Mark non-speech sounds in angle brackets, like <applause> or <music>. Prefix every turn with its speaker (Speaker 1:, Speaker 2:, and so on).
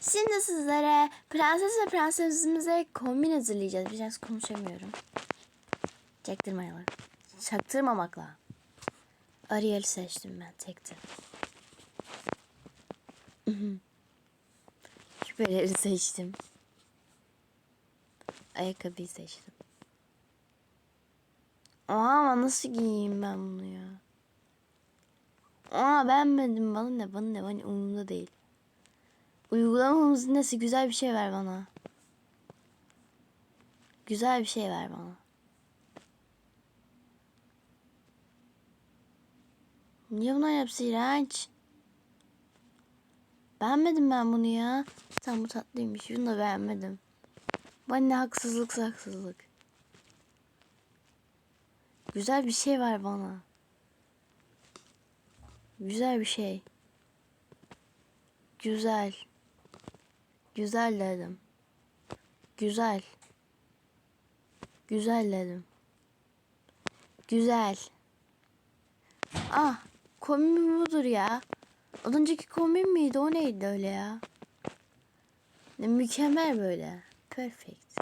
Speaker 1: Şimdi sizlere prenses ve prensesimize kombin hazırlayacağız. Biraz konuşamıyorum. Çaktırmayalım. Çaktırmamakla. Ariel'i seçtim ben tekti. Şüpheleri <laughs> seçtim. Ayakkabıyı seçtim. Aa ama nasıl giyeyim ben bunu ya? Aa beğenmedim bana ne bana ne bana umurumda değil. Uygulamamızın nesi güzel bir şey ver bana. Güzel bir şey ver bana. Niye bunlar hepsi iğrenç? Beğenmedim ben bunu ya. Sen bu tatlıymış. Bunu da beğenmedim. Bana ne haksızlıksa haksızlık. Güzel bir şey ver bana. Güzel bir şey. Güzel. Güzel dedim. Güzel. Güzel dedim. Güzel. Ah, kombin budur ya. Az önceki kombin miydi? O neydi öyle ya? Mükemmel böyle. Perfect.